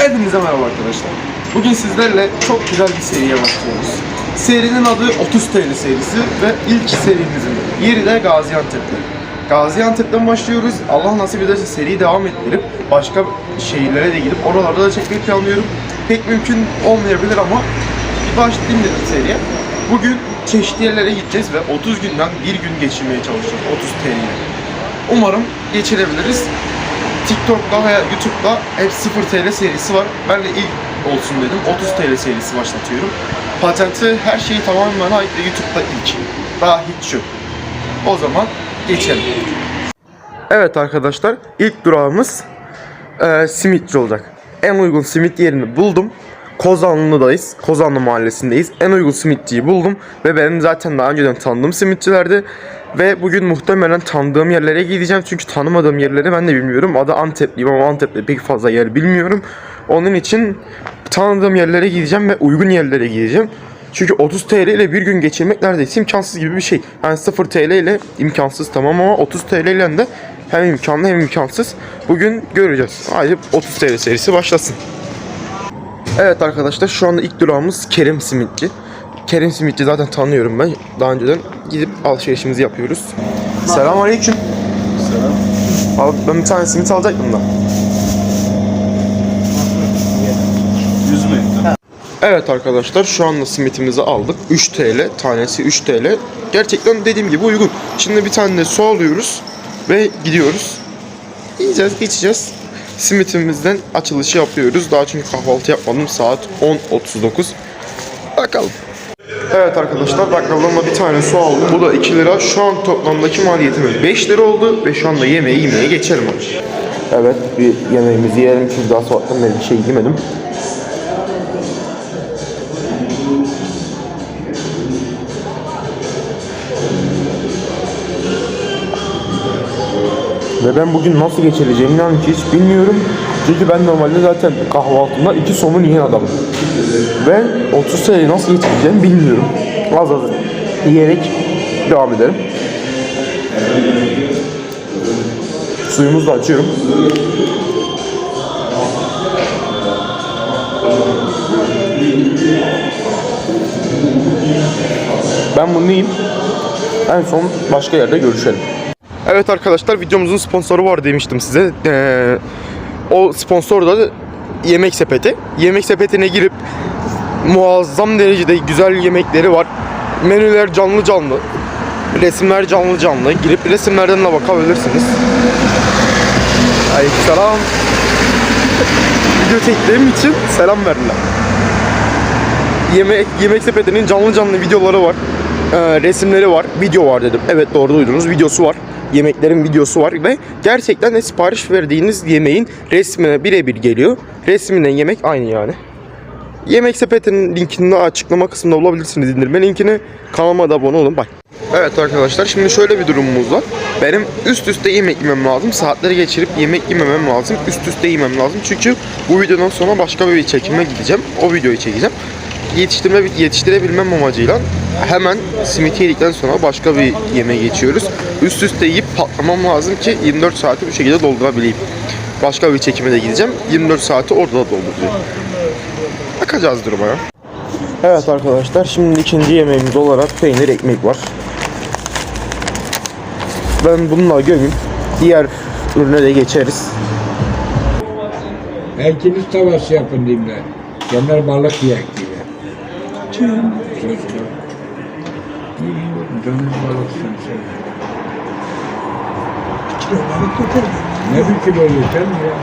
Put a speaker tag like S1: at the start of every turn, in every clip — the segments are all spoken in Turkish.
S1: Hepinize merhaba arkadaşlar. Bugün sizlerle çok güzel bir seriye başlıyoruz. Serinin adı 30 TL serisi ve ilk serimizin yeri de Gaziantep'te. Gaziantep'ten başlıyoruz. Allah nasip ederse seriyi devam ettirip başka şehirlere de gidip oralarda da çekmeyi planlıyorum. Pek mümkün olmayabilir ama bir başlayayım dedim seriye. Bugün çeşitli yerlere gideceğiz ve 30 günden bir gün geçirmeye çalışacağız 30 TL ile. Umarım geçirebiliriz. TikTok'ta ve YouTube'da hep 0 TL serisi var. Ben de ilk olsun dedim. 30 TL serisi başlatıyorum. Patenti her şeyi tamamen ait ve YouTube'da ilk. Daha hiç yok. O zaman geçelim. Evet arkadaşlar ilk durağımız e, simitçi olacak. En uygun simit yerini buldum. Kozanlı'dayız. Kozanlı mahallesindeyiz. En uygun simitçiyi buldum. Ve benim zaten daha önceden tanıdığım simitçilerdi. Ve bugün muhtemelen tanıdığım yerlere gideceğim. Çünkü tanımadığım yerleri ben de bilmiyorum. Adı Antepliyim ama Antep'te pek fazla yer bilmiyorum. Onun için tanıdığım yerlere gideceğim ve uygun yerlere gideceğim. Çünkü 30 TL ile bir gün geçirmek neredeyse imkansız gibi bir şey. Yani 0 TL ile imkansız tamam ama 30 TL ile de hem imkanlı hem imkansız. Bugün göreceğiz. Haydi 30 TL serisi başlasın. Evet arkadaşlar şu anda ilk durağımız Kerim Simitçi. Kerim Simitçi zaten tanıyorum ben. Daha önceden gidip alışverişimizi yapıyoruz. Selamünaleyküm.
S2: Selam.
S1: Abi ben bir tane simit alacaktım da.
S2: 100 metre.
S1: Evet arkadaşlar şu anda simitimizi aldık. 3 TL. Tanesi 3 TL. Gerçekten dediğim gibi uygun. Şimdi bir tane de su alıyoruz ve gidiyoruz. Yiyeceğiz, içeceğiz. Simitimizden açılışı yapıyoruz. Daha çünkü kahvaltı yapmadım. Saat 10.39. Bakalım. Evet arkadaşlar bakkaldan da bir tane su aldım. Bu da 2 lira. Şu an toplamdaki maliyetimiz 5 lira oldu ve şu anda yemeği yemeye geçelim. Evet bir yemeğimizi yiyelim çünkü daha sabahtan beri bir şey yemedim. Ve ben bugün nasıl geçireceğimi inan ki hiç bilmiyorum. Çünkü ben normalde zaten kahvaltımda iki somun yiyen adamım. Ve 30 TL'yi nasıl geçireceğimi bilmiyorum. Az az yiyerek devam edelim. Suyumuzu da açıyorum. Ben bunu yiyeyim. En son başka yerde görüşelim. Evet arkadaşlar videomuzun sponsoru var demiştim size. Ee, o sponsor da Yemek Sepeti. Yemek Sepeti'ne girip muazzam derecede güzel yemekleri var. Menüler canlı canlı. Resimler canlı canlı. Girip resimlerden de bakabilirsiniz. Aleykümselam. Video çektiğim için selam verdiler. Yemek, Yemek Sepeti'nin canlı canlı videoları var. Ee, resimleri var. Video var dedim. Evet doğru duydunuz. Videosu var. Yemeklerin videosu var ve gerçekten de sipariş verdiğiniz yemeğin resmine birebir geliyor. Resmine yemek aynı yani. Yemek sepetinin linkini açıklama kısmında bulabilirsiniz indirme linkini. Kanalıma da abone olun. Bye. Evet arkadaşlar şimdi şöyle bir durumumuz var. Benim üst üste yemek yemem lazım. Saatleri geçirip yemek yememem lazım. Üst üste yemem lazım. Çünkü bu videodan sonra başka bir çekime gideceğim. O videoyu çekeceğim. Yetiştirme, yetiştirebilmem amacıyla hemen simit yedikten sonra başka bir yemeğe geçiyoruz. Üst üste yiyip patlamam lazım ki 24 saati bu şekilde doldurabileyim. Başka bir çekime de gideceğim. 24 saati orada da dolduracağım. Bakacağız duruma ya. Evet arkadaşlar şimdi ikinci yemeğimiz olarak peynir ekmek var. Ben bununla gömeyim. Diğer ürüne de geçeriz.
S3: Herkes tavası yapın diyeyim ben. Genel balık yiyek diye. Çocuklar. Canım balık sen
S4: Kilo balık yeter mi?
S3: Ne bir kilo yeter mi ya?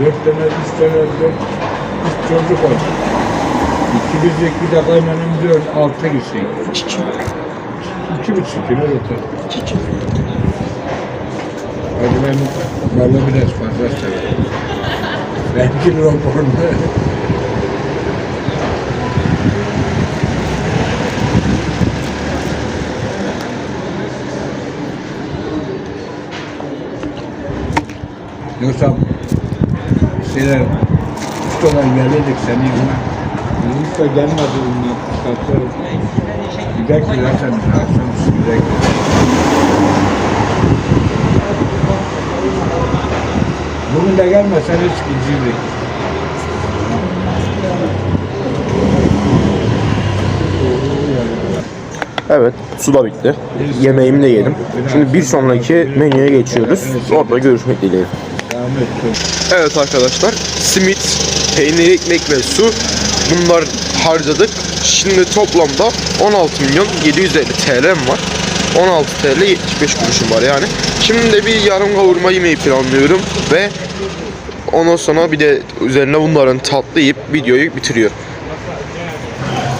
S3: Dört tane, üç tane, dört, üç çocuk oldu. İkimizlik bir de kaynanım dört, altı gitsin.
S4: İki kilo.
S3: İki buçuk kilo yeter.
S4: İki kilo.
S3: Hadi ben balığı biraz fazla severim. Ben kilo raporunu Yoksa şeyler ustalar gelirdik senin yanına. Usta gelmedi bundan kısaltıyor. Gider ki zaten akşam gider ki. Bunu da gelmeseniz ikinci
S1: Evet, su da bitti. Yemeğimi de yedim. Şimdi bir sonraki menüye geçiyoruz. Orada görüşmek dileğiyle. Evet arkadaşlar, simit, peynir, ekmek ve su bunlar harcadık. Şimdi toplamda 16 milyon 750 TL'm var. 16 TL 75 kuruşum var yani. Şimdi de bir yarım kavurma yemeği planlıyorum ve ondan sonra bir de üzerine bunların tatlı yiyip videoyu bitiriyorum.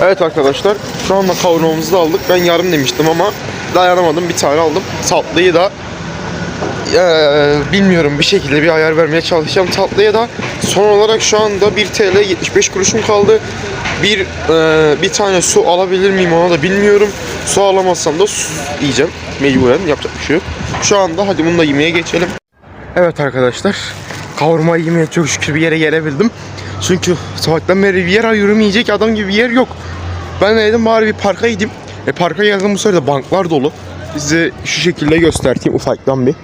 S1: Evet arkadaşlar şu anda kavurmamızı da aldık. Ben yarım demiştim ama dayanamadım bir tane aldım. Tatlıyı da eee, bilmiyorum bir şekilde bir ayar vermeye çalışacağım tatlıya da. Son olarak şu anda 1 TL 75 kuruşum kaldı. Bir eee, bir tane su alabilir miyim ona da bilmiyorum. Su alamazsam da su yiyeceğim. Mecburen yapacak bir şey yok. Şu anda hadi bunu da yemeğe geçelim. Evet arkadaşlar kavurma yemeye çok şükür bir yere gelebildim. Çünkü sabahtan beri bir yer arıyorum yiyecek adam gibi bir yer yok. Ben de dedim bari bir parka gideyim. E parka geldim bu sefer de banklar dolu. Size şu şekilde göstereyim ufaktan bir.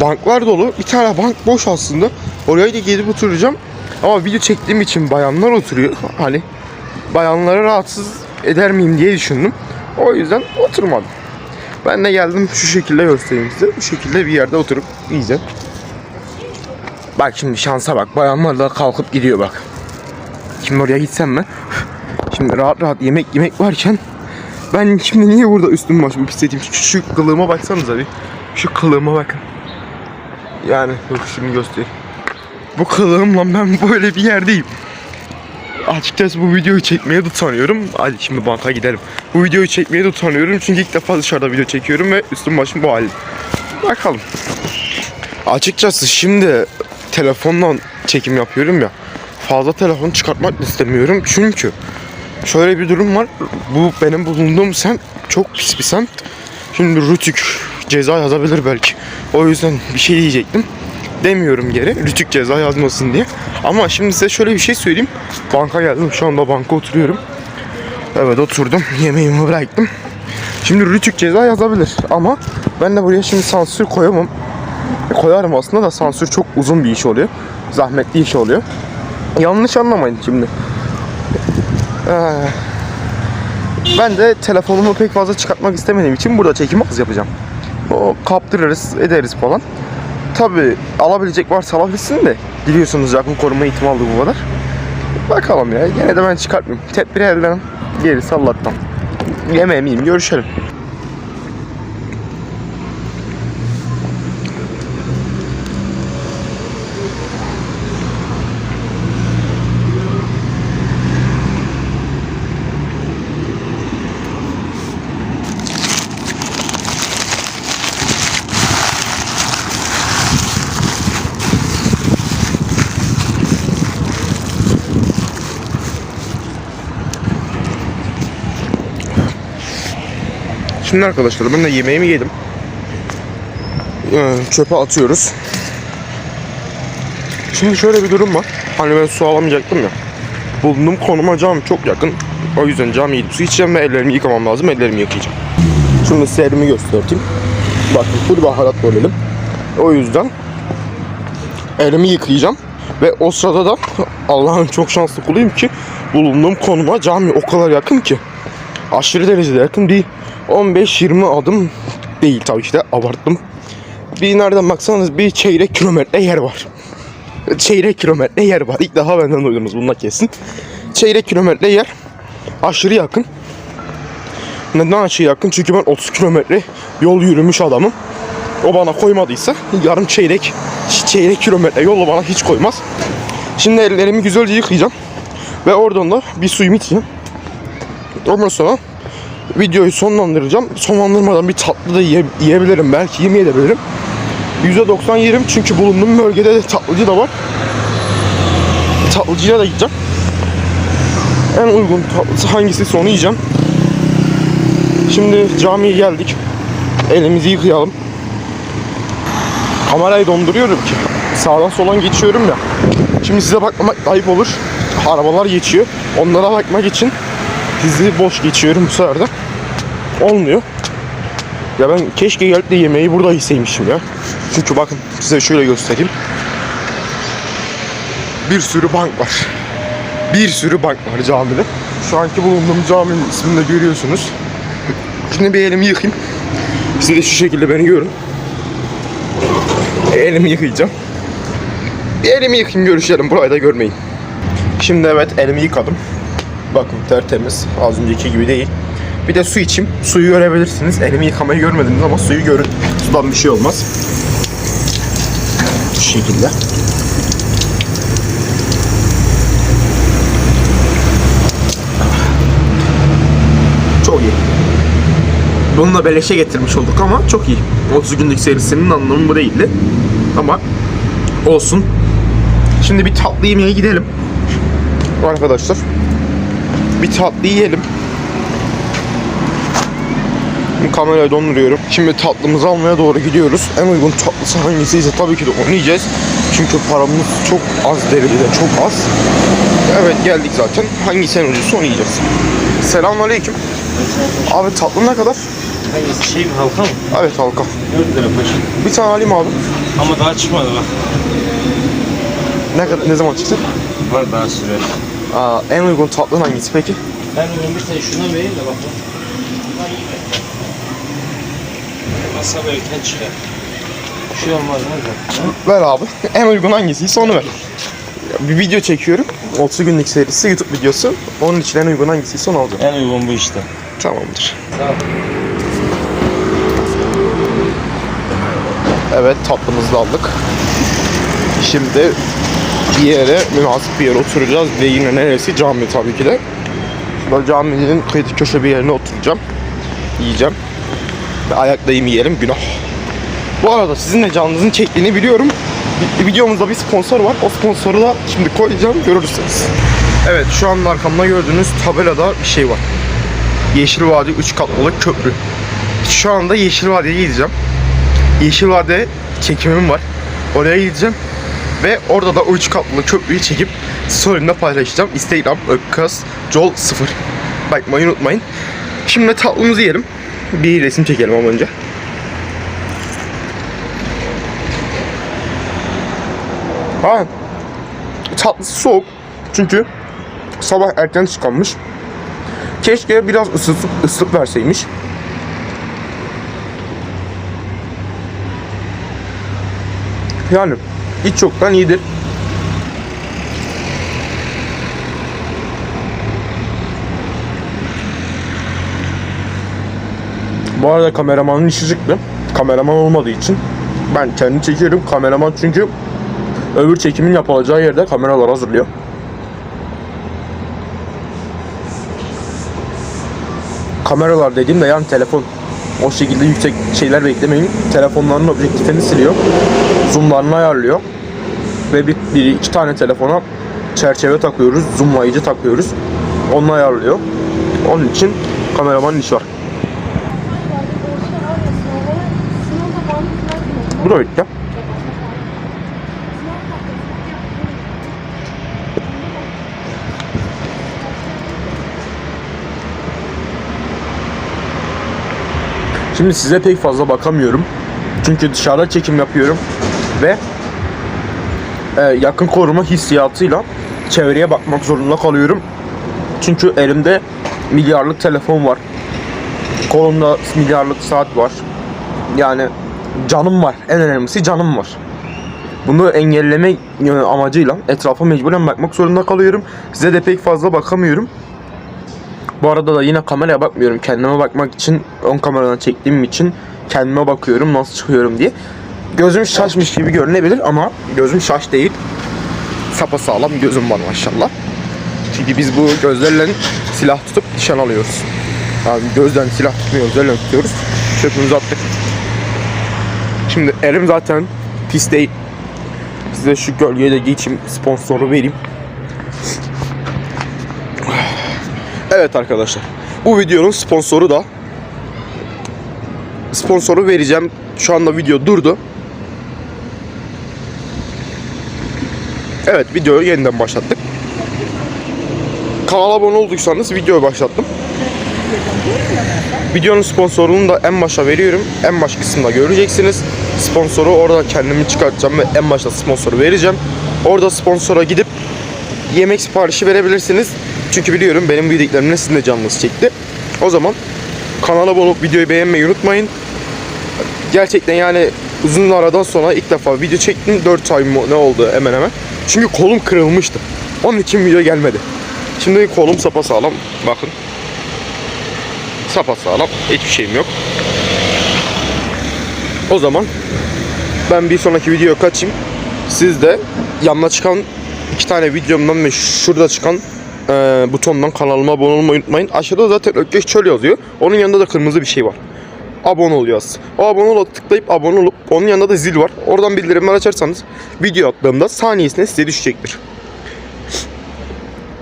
S1: Banklar dolu. Bir tane bank boş aslında. Oraya da gidip oturacağım. Ama video çektiğim için bayanlar oturuyor. Hani bayanları rahatsız eder miyim diye düşündüm. O yüzden oturmadım. Ben de geldim şu şekilde göstereyim size. Bu şekilde bir yerde oturup yiyeceğim. Bak şimdi şansa bak. Bayanlar da kalkıp gidiyor bak. Şimdi oraya gitsem ben. Şimdi rahat rahat yemek yemek varken ben şimdi niye burada üstüm başımı pisleteyim? Şu, şu kılığıma baksanıza bir. Şu kılığıma bakın. Yani dur şimdi göstereyim. Bu kılığımla ben böyle bir yerdeyim. Açıkçası bu videoyu çekmeye de utanıyorum. Hadi şimdi banka gidelim. Bu videoyu çekmeye de utanıyorum çünkü ilk defa dışarıda video çekiyorum ve üstüm başım bu halde. Bakalım. Açıkçası şimdi telefonla çekim yapıyorum ya. Fazla telefon çıkartmak istemiyorum çünkü şöyle bir durum var. Bu benim bulunduğum semt çok pis bir semt. Şimdi Rütük ceza yazabilir belki. O yüzden bir şey diyecektim. Demiyorum geri. Rütük ceza yazmasın diye. Ama şimdi size şöyle bir şey söyleyeyim. Banka geldim. Şu anda banka oturuyorum. Evet oturdum. Yemeğimi bıraktım. Şimdi Rütük ceza yazabilir ama ben de buraya şimdi sansür koyamam. E, koyarım aslında da sansür çok uzun bir iş oluyor. Zahmetli iş oluyor. Yanlış anlamayın şimdi. Ee, ben de telefonumu pek fazla çıkartmak istemediğim için burada çekim az yapacağım. O kaptırırız, ederiz falan. Tabi alabilecek varsa alabilsin de biliyorsunuz yakın koruma ihtimali bu kadar. Bakalım ya. Yine de ben çıkartmayayım. Tedbir elden gerisi Allah'tan. Yemeğimi yiyeyim. Görüşelim. Şimdi arkadaşlar ben de yemeğimi yedim. Ee, çöpe atıyoruz. Şimdi şöyle bir durum var. Hani ben su alamayacaktım ya. Bulunduğum konuma cam çok yakın. O yüzden cam gidip su içeceğim ve ellerimi yıkamam lazım. Ellerimi yıkayacağım. Şimdi size elimi göstereyim. Bakın full baharat bölelim. O yüzden elimi yıkayacağım. Ve o sırada da Allah'ın çok şanslı kuluyum ki bulunduğum konuma cami o kadar yakın ki. Aşırı derecede yakın değil. 15-20 adım değil tabii ki de abarttım. Bir nereden baksanız bir çeyrek kilometre yer var. Çeyrek kilometre yer var. İlk defa benden duydunuz bununla kesin. Çeyrek kilometre yer. Aşırı yakın. Neden aşırı yakın? Çünkü ben 30 kilometre yol yürümüş adamım. O bana koymadıysa yarım çeyrek çeyrek kilometre yolu bana hiç koymaz. Şimdi ellerimi güzelce yıkayacağım. Ve oradan da bir suyumu içeceğim. Ondan sonra videoyu sonlandıracağım. Sonlandırmadan bir tatlı da yiye- yiyebilirim. Belki yemeyebilirim. %90 yerim çünkü bulunduğum bölgede de tatlıcı da var. Tatlıcıya da gideceğim. En uygun tatlısı hangisi onu yiyeceğim. Şimdi camiye geldik. Elimizi yıkayalım. Kamerayı donduruyorum ki. Sağdan soldan geçiyorum ya. Şimdi size bakmamak ayıp olur. Arabalar geçiyor. Onlara bakmak için dizi boş geçiyorum bu sefer de. Olmuyor. Ya ben keşke gelip de yemeği burada yeseymişim ya. Çünkü bakın size şöyle göstereyim. Bir sürü bank var. Bir sürü bank var camide. Şu anki bulunduğum caminin ismini de görüyorsunuz. Şimdi bir elimi yıkayayım. Siz de şu şekilde beni görün. Elimi yıkayacağım. Bir elimi yıkayayım görüşelim. Burayı da görmeyin. Şimdi evet elimi yıkadım. Bakın tertemiz. Az önceki gibi değil. Bir de su içeyim. Suyu görebilirsiniz. Elimi yıkamayı görmediniz ama suyu görün. Sudan bir şey olmaz. Bu şekilde. Çok iyi. Bunu da beleşe getirmiş olduk ama çok iyi. 30 günlük serisinin anlamı bu değildi. Ama olsun. Şimdi bir tatlı yemeğe gidelim. Arkadaşlar. Bir tatlı yiyelim. Kamerayı donduruyorum. Şimdi tatlımızı almaya doğru gidiyoruz. En uygun tatlısı hangisiyse tabii ki de onu yiyeceğiz. Çünkü paramız çok az derecede çok az. Evet geldik zaten. Hangisi en ucuzsa onu yiyeceğiz. Selamünaleyküm. Abi tatlı ne kadar?
S2: Hangisi şey mi halka mı?
S1: Evet halka.
S2: 4 lira paşa.
S1: Bir tane alayım abi.
S2: Ama daha çıkmadı bak.
S1: Ne kadar ne zaman çıksın?
S2: Var daha süre.
S1: Aa, en uygun tatlı hangisi peki?
S2: Ben onu bir tane şuna vereyim de bak. Masa erken çıkar. Bir şey olmaz mı?
S1: Ver abi. En uygun hangisiyse onu ver. Bir video çekiyorum. 30 günlük serisi YouTube videosu. Onun için en uygun hangisiyse onu alacağım.
S2: En uygun bu işte.
S1: Tamamdır.
S2: Ol.
S1: Evet tatlımızı da aldık. Şimdi bir yere, münasip bir yere oturacağız ve yine neresi? Cami tabii ki de. Şurada caminin kıyı köşe bir yerine oturacağım. Yiyeceğim. Ve ayaklayayım yiyelim. Günah. Bu arada sizin de canınızın çektiğini biliyorum. Videomuzda bir sponsor var. O sponsoru da şimdi koyacağım. Görürsünüz. Evet şu anda arkamda gördüğünüz tabelada bir şey var. Yeşil Vadi 3 katlı köprü. Şu anda Yeşil Vadi'ye gideceğim. Yeşil Vade çekimim var. Oraya gideceğim. Ve orada da o üç katlı köprüyü çekip story'imde paylaşacağım. Instagram ökkas jol 0. Bakmayı unutmayın. Şimdi tatlımızı yiyelim. Bir resim çekelim ama önce. Ha. Tatlısı soğuk. Çünkü sabah erken çıkanmış. Keşke biraz ısıtıp ıslık verseymiş. Yani hiç çoktan iyidir. Bu arada kameramanın işi çıktı. Kameraman olmadığı için ben kendi çekiyorum. Kameraman çünkü öbür çekimin yapılacağı yerde kameralar hazırlıyor. Kameralar dediğimde yani telefon. O şekilde yüksek şeyler beklemeyin. Telefonların objektifini siliyor. Zoomlarını ayarlıyor. Ve bir, bir iki tane telefona çerçeve takıyoruz. Zoomlayıcı takıyoruz. Onu ayarlıyor. Onun için kameramanın işi var. Bu da bitti. Şimdi size pek fazla bakamıyorum. Çünkü dışarıda çekim yapıyorum ve e, yakın koruma hissiyatıyla çevreye bakmak zorunda kalıyorum. Çünkü elimde milyarlık telefon var. Kolumda milyarlık saat var. Yani canım var. En önemlisi canım var. Bunu engelleme amacıyla etrafa mecburen bakmak zorunda kalıyorum. Size de pek fazla bakamıyorum. Bu arada da yine kameraya bakmıyorum. Kendime bakmak için ön kameradan çektiğim için kendime bakıyorum nasıl çıkıyorum diye. Gözüm şaşmış gibi görünebilir ama gözüm şaş değil. Sapasağlam gözüm var maşallah. Çünkü biz bu gözlerle silah tutup nişan alıyoruz. Yani gözden silah tutmuyoruz, gözlerle tutuyoruz. Çöpümüzü attık. Şimdi elim zaten pis değil. Size şu gölgeye de geçeyim, sponsoru vereyim. Evet arkadaşlar. Bu videonun sponsoru da sponsoru vereceğim. Şu anda video durdu. Evet videoyu yeniden başlattık. Kanala abone olduysanız videoyu başlattım. Videonun sponsorunu da en başa veriyorum. En baş kısımda göreceksiniz. Sponsoru orada kendimi çıkartacağım ve en başta sponsoru vereceğim. Orada sponsora gidip yemek siparişi verebilirsiniz. Çünkü biliyorum benim bu yediklerimle sizin de canınız çekti. O zaman kanala abone olup videoyu beğenmeyi unutmayın. Gerçekten yani uzun aradan sonra ilk defa video çektim. 4 ay mı ne oldu hemen hemen. Çünkü kolum kırılmıştı. Onun için video gelmedi. Şimdi kolum sapasağlam. Bakın. Sapasağlam. Hiçbir şeyim yok. O zaman ben bir sonraki videoya kaçayım. Siz de yanına çıkan iki tane videomdan ve şurada çıkan eee, butondan kanalıma abone olmayı unutmayın. Aşağıda zaten Ökkeş Çöl yazıyor. Onun yanında da kırmızı bir şey var. Abone ol yaz. O abone ol tıklayıp abone olup onun yanında da zil var. Oradan bildirimler açarsanız video attığımda saniyesine size düşecektir.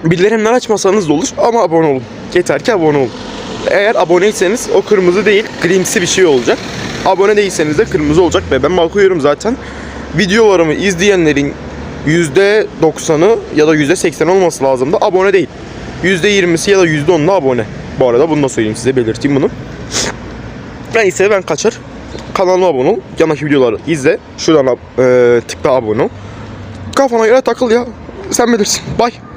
S1: Bildirimler açmasanız da olur ama abone olun. Yeter ki abone olun. Eğer aboneyseniz o kırmızı değil grimsi bir şey olacak. Abone değilseniz de kırmızı olacak ve ben bakıyorum zaten videolarımı izleyenlerin %90'ı ya da %80 olması lazım da abone değil. %20'si ya da %10'u abone. Bu arada bunu da söyleyeyim size belirteyim bunu. Neyse ben kaçar. Kanalıma abone ol. Yanındaki videoları izle. Şuradan e, tıkla abone ol. Kafana göre takıl ya. Sen bilirsin. Bye.